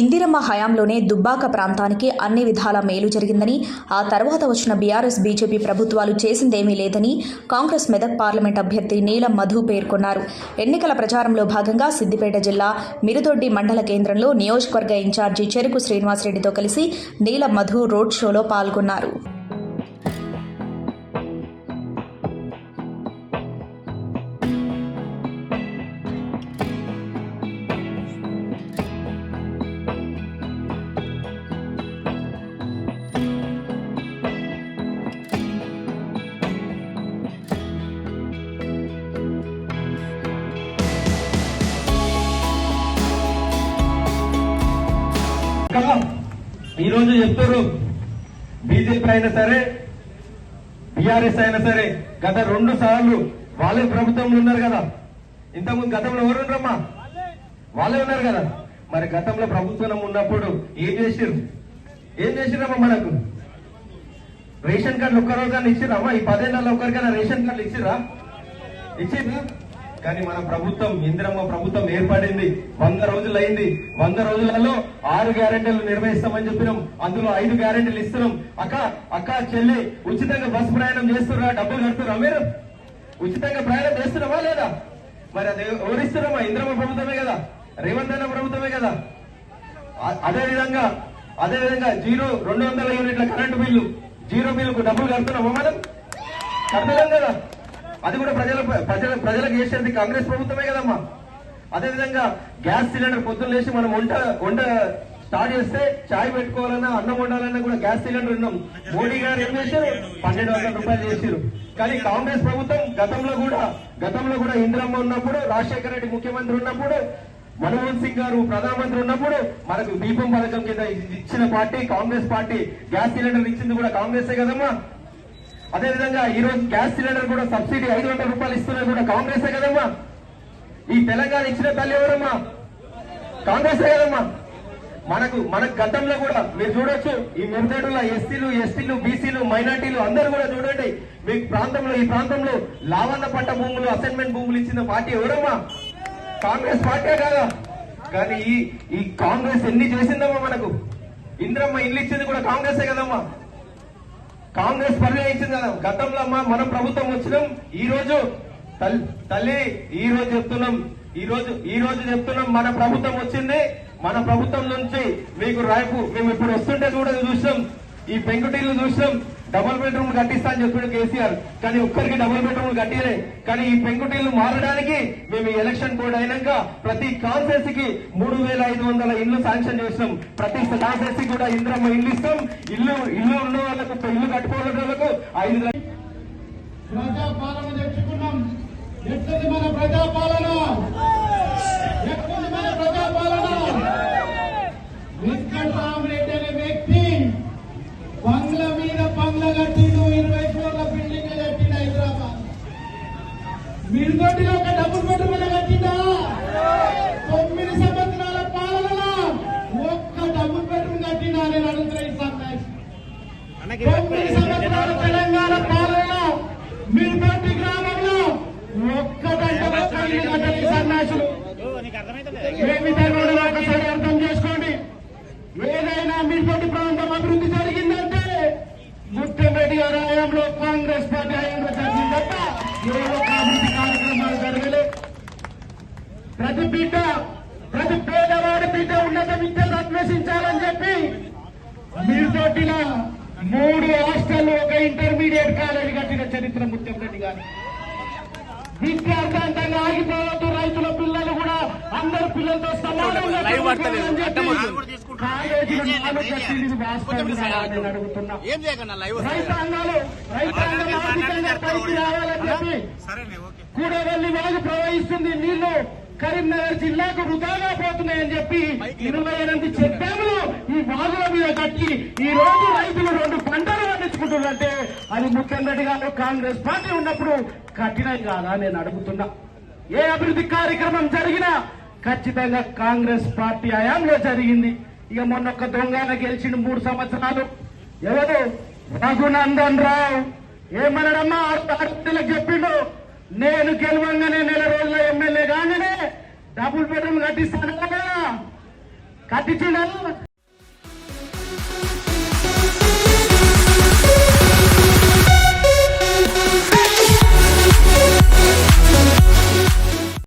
ఇందిరమ్మ హయాంలోనే దుబ్బాక ప్రాంతానికి అన్ని విధాల మేలు జరిగిందని ఆ తర్వాత వచ్చిన బీఆర్ఎస్ బీజేపీ ప్రభుత్వాలు చేసిందేమీ లేదని కాంగ్రెస్ మెదక్ పార్లమెంట్ అభ్యర్థి నీలం మధు పేర్కొన్నారు. ఎన్నికల ప్రచారంలో భాగంగా సిద్దిపేట జిల్లా మిరుదొడ్డి మండల కేంద్రంలో నియోజకవర్గ ఇన్ఛార్జి చెరుకు శ్రీనివాసరెడ్డితో కలిసి నీలం మధు రోడ్ షోలో పాల్గొన్నారు. కదా ఈ రోజు చెప్తారు బీజేపీ అయినా సరే బీఆర్ఎస్ అయినా సరే గత రెండు సార్లు వాళ్ళే ప్రభుత్వంలో ఉన్నారు కదా. ఇంతకుముందు గతంలో ఎవరు ఉన్నారమ్మా వాళ్ళే ఉన్నారు కదా. మరి గతంలో ప్రభుత్వం ఉన్నప్పుడు ఏం చేసిర్రు? ఏం చేసిరమ్మా మనకు? రేషన్ కార్డులు ఒక్క రోజు ఇచ్చిరమ్మా ఈ పదేళ్ళలో ఒక్కరికైనా రేషన్ కార్డులు ఇచ్చిరా ఇచ్చిరా కానీ మన ప్రభుత్వం ఇందిరమ్మ ప్రభుత్వం ఏర్పడింది. వంద రోజులు అయింది వంద రోజులలో ఆరు గ్యారెంటీలు నిర్వహిస్తామని చెప్పినాం. అందులో ఐదు గ్యారెంటీలు ఇస్తున్నాం. అక్క అక్క చెల్లి ఉచితంగా బస్సు ప్రయాణం చేస్తున్నా డబ్బులు కడుతున్నా మీరు ఉచితంగా ప్రయాణం చేస్తున్నావా లేదా? మరి అది ఎవరిస్తున్నామా ఇంద్రమ్మ ప్రభుత్వమే కదా. రేవంత్ అన్న ప్రభుత్వమే కదా. అదేవిధంగా అదే విధంగా అదే విధంగా జీరో రెండు వందల యూనిట్ల కరెంటు బిల్లు జీరో బిల్లుకు డబ్బులు కడుతున్నామా మనం కడతలేం కదా. అది కూడా ప్రజల ప్రజల ప్రజలకు చేసేది కాంగ్రెస్ ప్రభుత్వమే కదమ్మా. అదే విధంగా గ్యాస్ సిలిండర్ పొద్దున్న లేచి మనం వంట వంట స్టార్ట్ చేస్తే చాయ్ పెట్టుకోవాలన్నా అన్నం వండాలన్నా కూడా గ్యాస్ సిలిండర్ ఉన్నాం. మోడీ గారు ఏం చేశారు? పన్నెండు వందల రూపాయలు చేశారు. కానీ కాంగ్రెస్ ప్రభుత్వం గతంలో కూడా గతంలో కూడా ఇందిరమ్మ ఉన్నప్పుడు రాజశేఖర రెడ్డి ముఖ్యమంత్రి ఉన్నప్పుడు మన్మోహన్ సింగ్ గారు ప్రధానమంత్రి ఉన్నప్పుడు మనకు దీపం పథకం కింద ఇచ్చిన party Congress party. Gas cylinder ఇచ్చింది కూడా కాంగ్రెసే కదమ్మా. అదే విధంగా ఈ రోజు గ్యాస్ సిలిండర్ కూడా సబ్సిడీ ఐదు వందల రూపాయలు ఇస్తున్నది కూడా కాంగ్రెసే కదమ్మా. ఈ తెలంగాణ ఇచ్చిన తల్లి ఎవరమ్మా? కాంగ్రెసే కదమ్మా. మనకు మన గతంలో కూడా మీరు చూడొచ్చు ఈ మెరుదేడులో ఎస్సీలు ఎస్టీలు బీసీలు మైనార్టీలు అందరూ కూడా చూడండి మీ ప్రాంతంలో ఈ ప్రాంతంలో లావన్న పట్ట భూములు అసైన్మెంట్ భూములు ఇచ్చిన పార్టీ ఎవరమ్మా? కాంగ్రెస్ పార్టీ కాదా? కానీ ఈ ఈ కాంగ్రెస్ ఎన్ని చేసిందమ్మా మనకు? ఇంద్రమ్మ ఇల్లు ఇచ్చింది కూడా కాంగ్రెసే కదమ్మా. కాంగ్రెస్ పర్యటించింది కదా. గతంలో మన ప్రభుత్వం వచ్చినాం. ఈ రోజు తల్- తల్లి ఈ రోజు చెప్తున్నాం. ఈ రోజు ఈ రోజు చెప్తున్నాం. మన ప్రభుత్వం వచ్చింది. మన ప్రభుత్వం నుంచి మీకు రేపు మేము ఇప్పుడు వస్తుంటే కూడా చూసాం ఈ పెంకుటీలు చూసాం డబుల్ బెడ్రూమ్ కట్టిస్తా అని చెప్పాడు కేసీఆర్. కానీ ఒక్కరికి డబుల్ బెడ్రూమ్ కట్టియలే. కానీ ఈ పెంకుటిల్లు మారడానికి మేము ఎలక్షన్ కోడ్ అయినాక ప్రతి కాన్సెస్కి మూడు వేల ఐదు వందల ఇల్లు శాంక్షన్ చేసినాం. ప్రతి కాన్సెన్స్ కూడా ఇంద్రమ్మ ఇల్లు ఇస్తాం. ఇల్లు ఇల్లు ఉన్న వాళ్ళకు ఇల్లు కట్టుకోవడం వాళ్ళకు ఐదు ప్రజాపాలన తెచ్చుకున్నాం. ఎట్లది మన ప్రజాపాలన ఎట్లది మన ప్రజాపాలన వెంకట్రామరెడ్డి అనే వ్యక్తి బంగ్ల మీద బంగ్ల కట్టిండు ఇరవై కోట్ల బిల్డింగ్ కట్టిండు హైదరాబాద్ మిరుదొడ్డిలో ఒక డబుల్ బెడ్రూమ్ కట్టిందా తొమ్మిది సంవత్సరాల పాలనలో ఒక్క డబుల్ బెడ్రూమ్ కట్టిందా నేను అడుగుతున్నా ఈ సన్నాసి తొమ్మిది తెలంగాణ పాలన మిరుపట్టి గ్రామంలో ఒక్క గంట సన్నాసులు ఏ విధంగా ఒకసారి అర్థం చేసుకోండి. ఏదైనా మిరుపట్టి ప్రాంతం అభివృద్ధి జరిగిందంటే ముఖ్యమంత్రి గారి హయాంలో కాంగ్రెస్ పార్టీ హయాంలో జరిగింది తప్ప ఏ ఒక్క అభివృద్ధి కార్యక్రమాలు జరగలేదు ప్రతి బిడ్డ ప్రతి పేదవాడి బిడ్డ ఉన్నత విద్యను అన్వేషించాలని చెప్పి మీరు తోటిన మూడు హాస్టల్ ఒక ఇంటర్మీడియట్ కాలేజీ కట్టిన చరిత్ర ముత్యం రెడ్డి గారు. విద్యార్థంతంగా ఆగిపోవద్దు రైతుల పిల్లలు కూడా అందరు పిల్లలతో సమానంగా రైతాంగాలు రైతాంగం ఆర్థికంగా పైకి రావాలని చెప్పి కూడవల్లి వాగు ప్రవహిస్తుంది. నీళ్ళు కరీంనగర్ జిల్లాకు వృధాగా పోతున్నాయని చెప్పి ఇరవై ఎనిమిది చెక్ డ్యాములు కట్టి ఈ రోజు రైతులు రెండు పంటలు పండించుకుంటున్నారంటే అది ముఖ్యమంత్రి గారు కాంగ్రెస్ పార్టీ ఉన్నప్పుడు కఠినం కాదా నేను అడుగుతున్నా. ఏ అభివృద్ధి కార్యక్రమం జరిగినా ఖచ్చితంగా కాంగ్రెస్ పార్టీ హయాంలో జరిగింది. ఇక మొన్న ఒక దొంగన గెలిచిన మూడు సంవత్సరాలు. ఎవరు? రఘునందన్ రావు. ఏమన్నాడమ్మా? ఆడపిల్లకి చెప్పిండు. నేను గెలవంగానే నెల రోజుల ఎమ్మెల్యే కాగానే డబుల్ బెడ్రూమ్ కట్టిస్తాను కదా